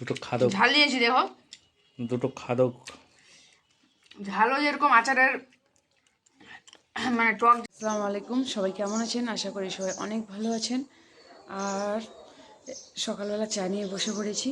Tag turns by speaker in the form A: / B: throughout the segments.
A: দুটো খাদক।
B: ঝাল নিয়েছি দেখো।
A: দুটো খাদক।
B: ঝালও যেরকম আচারের মানে টক। আসসালামু আলাইকুম সবাই কেমন আছেন? আশা করি সবাই অনেক ভালো আছেন। আর সকালবেলা চা নিয়ে বসে পড়েছি।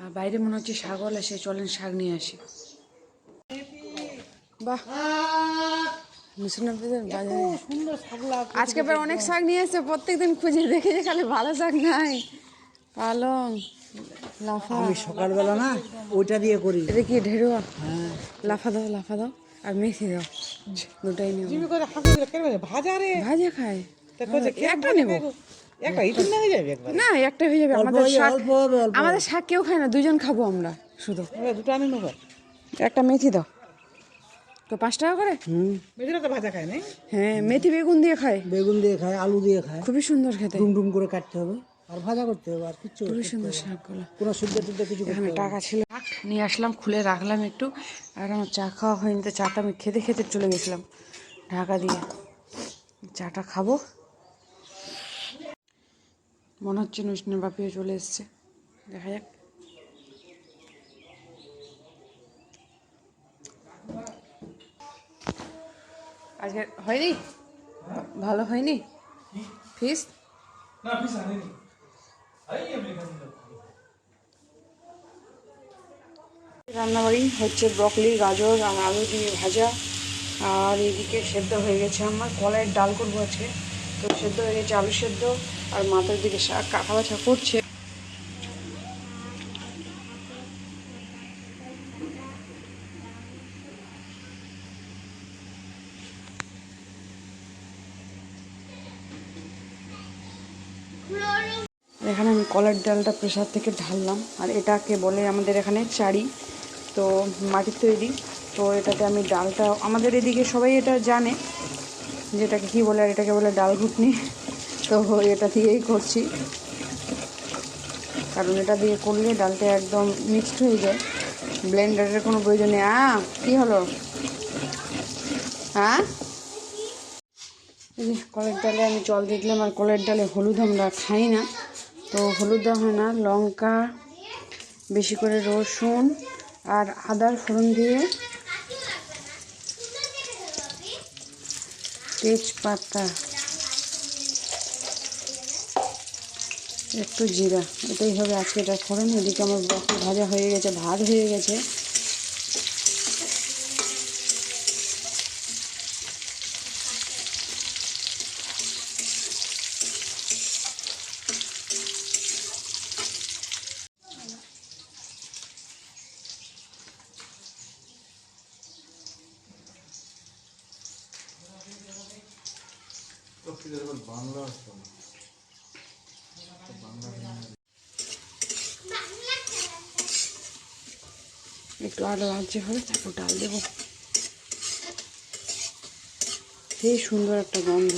B: আর বাইরে মনে হচ্ছে শাকওয়াল আসে চলেন শাক নিয়ে আসি। বাহ! আজকে আবার অনেক শাক নিয়ে এসেছে প্রত্যেকদিন খুঁজে দেখে যে খালি ভালো শাক নাই। পালং লাফা।
C: আমি সকালবেলা না ওইটা দিয়ে করি।
B: এটা কি ঢেড়ুয়া? লাফা দাও লাফা দাও। আর মেথি দাও। দুটাই নিও
C: ভাজা রে।
B: ভাজা খায়। একটা নেব।
C: একটা ইটুন না হয়ে যাবে একবার?
B: না একটা হয়ে যাবে। আমাদের শাক আমাদের শাক কেউ খায় না দুজন খাব আমরা শুধু।
C: দুটো আমি নেব।
B: একটা মেথি দাও। তো পাঁচ টাকা করে?
C: হুম।
D: তো ভাজা খায় না
B: হ্যাঁ মেথি বেগুন দিয়ে খায়।
C: বেগুন দিয়ে খায় আলু দিয়ে খায়।
B: খুবই সুন্দর খেতে।
C: ডুম ডুম করে কাটতে হবে। আর ভাজা করতে হবে আর কিচ্ছু
B: খুবই সুন্দর শাকগুলো।
C: কোনো শুদ্ধ টুদ্ধ কিছু
B: এখানে টাকা ছিল। নিয়ে আসলাম খুলে রাখলাম একটু। আর আমার চা খাওয়া হয়নি তো চাটা আমি খেতে খেতে চলে গেছিলাম ঢাকা দিয়ে। চাটা খাব। মনে হচ্ছে নুসনের বাপিও চলে এসছে। দেখা যাক। আজকে হয়নি? ভালো হয়নি? ফিস? রান্নাবাড়ি হচ্ছে ব্রকলি, গাজর আর আলু দিয়ে ভাজা। আর এদিকে সেদ্ধ হয়ে গেছে আমার, কলাইয়ের ডাল করব আছে তো সেদ্ধ হয়ে গেছে আলু সেদ্ধ, আর মাথার দিকে শাক কাঁথা বাছা করছে। এখানে আমি কলার ডালটা প্রেশার থেকে ঢাললাম। আর এটাকে বলে আমাদের এখানে চারি। তো মাটির তৈরি। তো এটাতে আমি ডালটা, আমাদের এদিকে সবাই এটা জানে যেটাকে কি বলে আর এটাকে বলে ডাল ঘুটনি তো এটা দিয়েই করছি। কারণ এটা দিয়ে করলে ডালটা একদম মিক্সড হয়ে যায়। ব্লেন্ডারের কোনো প্রয়োজন নেই। আ কী হলো? হ্যাঁ কলের ডালে আমি জল দিয়ে দিলাম আর কলের ডালে হলুদ আমরা খাই না। তো হলুদ দেওয়া হয় না, লঙ্কা, বেশি করে রসুন আর আদার ফোড়ন দিয়ে তেজপাতা, একটু জিরা, এটাই হবে আজকে এটা ফোড়ন। এদিকে আমার ভাজা হয়ে গেছে, ভাত হয়ে গেছে। একটু আদা লালচে হবে তারপর ডাল দেবো। সেই সুন্দর একটা গন্ধ।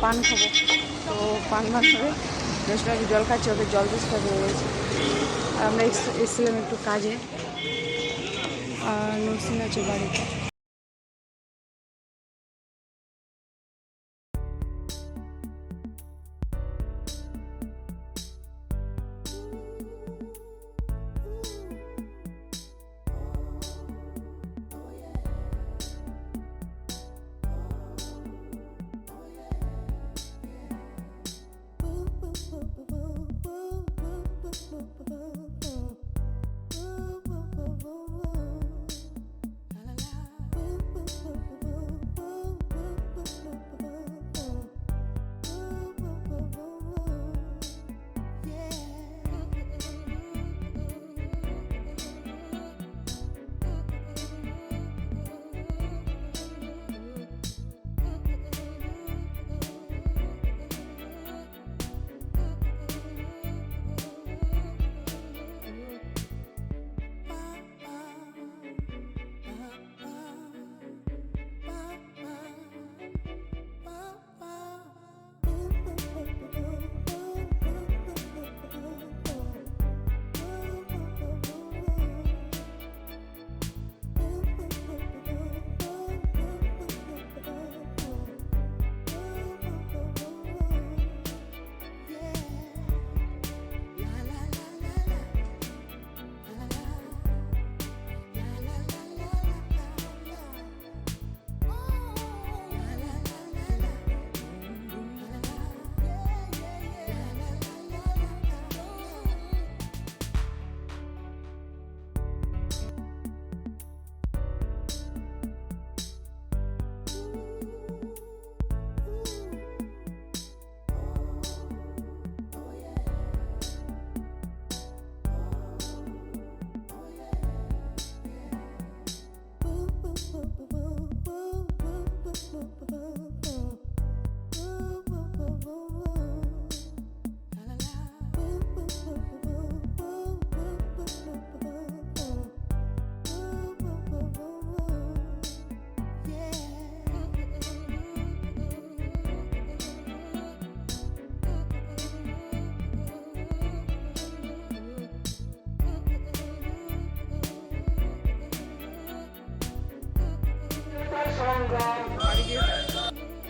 B: পান খাব। তো পান ভাত খাবে। রেস্টুরেন্টে জল খাচ্ছি ওদের জল দিতে খাবে রয়েছে আর আমরা এস- এসেছিলাম একটু কাজে। আর নরসিং আছে বাড়িতে।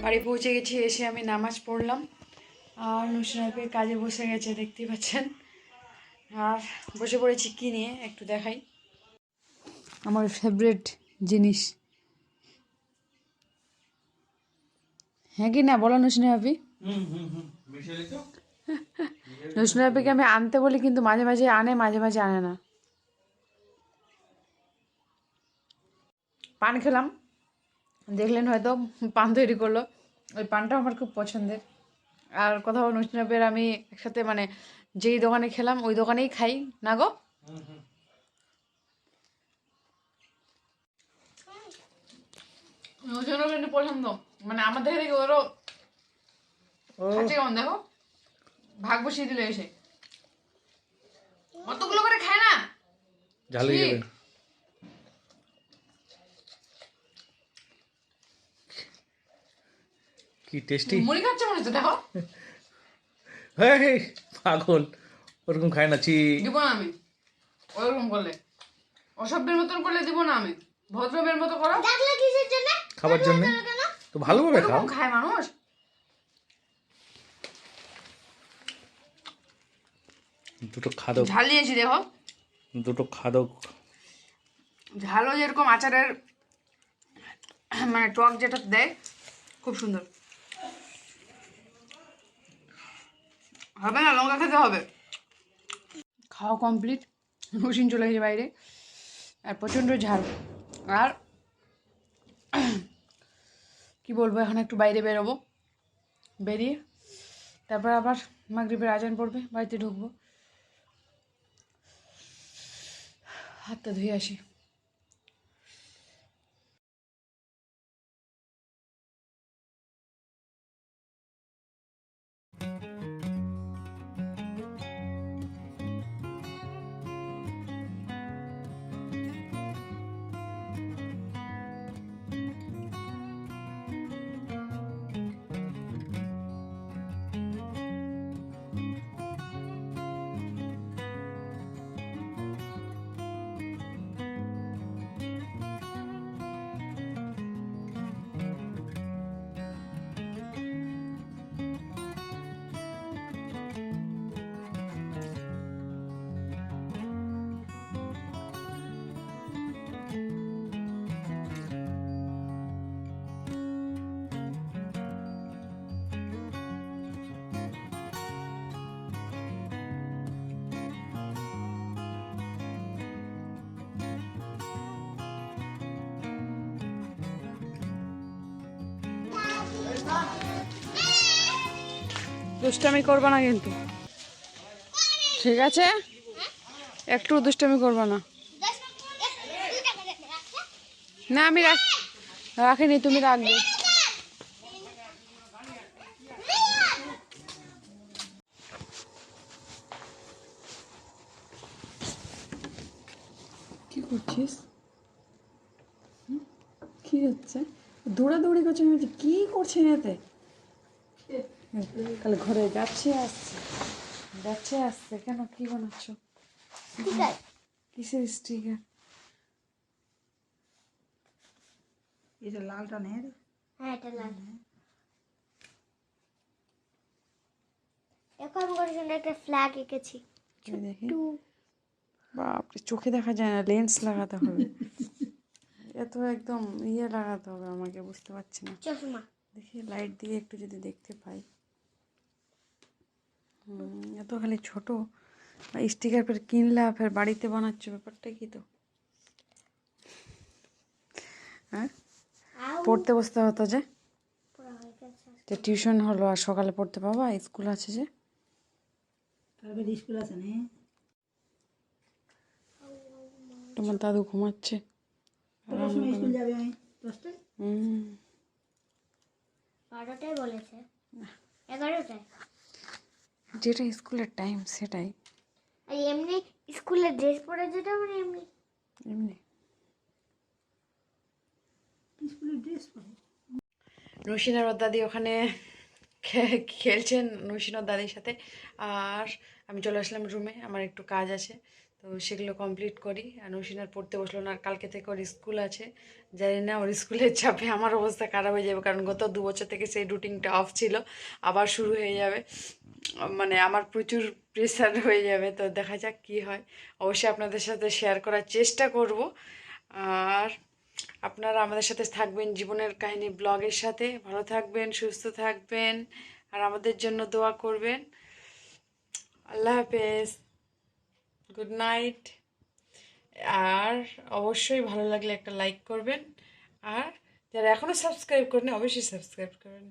B: বাড়ি পৌঁছে গেছি এসে আমি নামাজ পড়লাম। আর নুসরাফের কাজে বসে গেছে দেখতেই পাচ্ছেন। আর বসে পড়েছি কি নিয়ে একটু দেখাই। আমার ফেভারিট জিনিস। হ্যাঁ কি না বলো নুসরাফি নুসরাফিকে আমি আনতে বলি কিন্তু মাঝে মাঝে আনে মাঝে মাঝে আনে না। পান খেলাম। দেখলেন হয়তো পান তৈরি করল। ওই পানটা আমার খুব পছন্দের। আর কোথাও অনুষ্ঠানের আমি একসাথে মানে যেই দোকানে খেলাম ওই দোকানেই খাই। না গো? কিন্তু পছন্দ। মানে আমাদের থেকে ওরও খাচ্ছে কেমন দেখো? ভাগ বসিয়ে দিল এসে। অতগুলো করে খায় না?
A: ঝাল হয়ে যাবে কি টেস্টি
B: মুড়ি খাচ্ছে মনে হচ্ছে দেখো।
A: হ্যাঁ হ্যাঁ পাগল। ওরকম খায় না চি
B: দিব না আমি। ওরকম করলে। অসভ্যের মতন করলে দিব না আমি। ভদ্রমের মতো করো।
A: খাবার জন্য? তো ভালোভাবে খাও।
B: খায় মানুষ।
A: দুটো খাদক।
B: ঝাল দিয়েছি দেখো।
A: দুটো খাদক।
B: ঝালও যেরকম আচারের মানে টক যেটা দেয় খুব সুন্দর। হবে না, লঙ্কা খেতে হবে। খাওয়া কমপ্লিট, রসুন চলে গেছে বাইরে, আর প্রচণ্ড ঝাল। আর কি বলব, এখন একটু বাইরে বেরোবো। বেরিয়ে তারপর আবার মাগরিবের আজান পড়বে, বাড়িতে ঢুকবো। হাতটা ধুয়ে আসি। দুষ্টামি করবে না কিন্তু। ঠিক আছে? একটু দুষ্টামি করবে না। না আমি রাখ রাখিনি তুমি রাখবে। কি করছিস? কি হচ্ছে? দৌড়াদৌড়ি করছে বলছি, কি করছেন এতে? কাল ঘরে যাচ্ছে আসছে। যাচ্ছে আসছে কেন? কি বানাচ্ছ? কিসের স্টিকার?
C: এটা লালটা নেই
D: হ্যাঁ এটা লাল। এখন করে জন্য একটা ফ্ল্যাগ এঁকেছি।
B: দেখি। বাপরে চোখে দেখা যায় না লেন্স লাগাতে হবে। এত একদম ইয়ে লাগাতে হবে আমাকে বুঝতে পারছি না।
D: চশমা।
B: দেখি লাইট দিয়ে একটু যদি দেখতে পাই। এত খালি ছোট। স্টিকার ফের কিনলা ফের বাড়িতে বানাচ্ছ ব্যাপারটা কি তো? হ্যাঁ? পড়তে বসতে হতো যে?
D: হয়ে
B: যে টিউশন হলো আর সকালে পড়তে পাবা স্কুল আছে যে?
C: তারপরে স্কুল আছে নে।
B: তোমার দাদু ঘুমাচ্ছে।
C: কটার সময় স্কুল যাবে আমি দশটায়?
B: হুম।
D: বারোটায় বলেছে। এগারোটায়?
B: যেটা স্কুলের টাইম সেটাই।
D: আর এমনি স্কুলের ড্রেস পরে যেটা মানে এমনি?
B: এমনি।
C: স্কুলের ড্রেস পরে
B: নসিনার দাদি ওখানে খে- খেলছেন নসিনার দাদির সাথে। আর আমি চলে আসলাম রুমে আমার একটু কাজ আছে। তো সেগুলো কমপ্লিট করি। আর নসিনার পড়তে বসল না, কালকে থেকে ওর স্কুল আছে। জানি না, ওর স্কুলের চাপে আমার অবস্থা খারাপ হয়ে যাবে, কারণ গত দু বছর থেকে সেই রুটিনটা অফ ছিল, আবার শুরু হয়ে যাবে। মানে আমার প্রচুর প্রেশার হয়ে যাবে, তো দেখা যাক কী হয়। অবশ্যই আপনাদের সাথে শেয়ার করার চেষ্টা করব। আর আপনারা আমাদের সাথে থাকবেন জীবনের কাহিনী ব্লগের সাথে। ভালো থাকবেন, সুস্থ থাকবেন, আর আমাদের জন্য দোয়া করবেন। আল্লাহ হাফেজ। গুড নাইট আর অবশ্যই ভালো লাগলে একটা লাইক করবেন। আর যারা এখনও সাবস্ক্রাইব করেন অবশ্যই সাবস্ক্রাইব করবেন।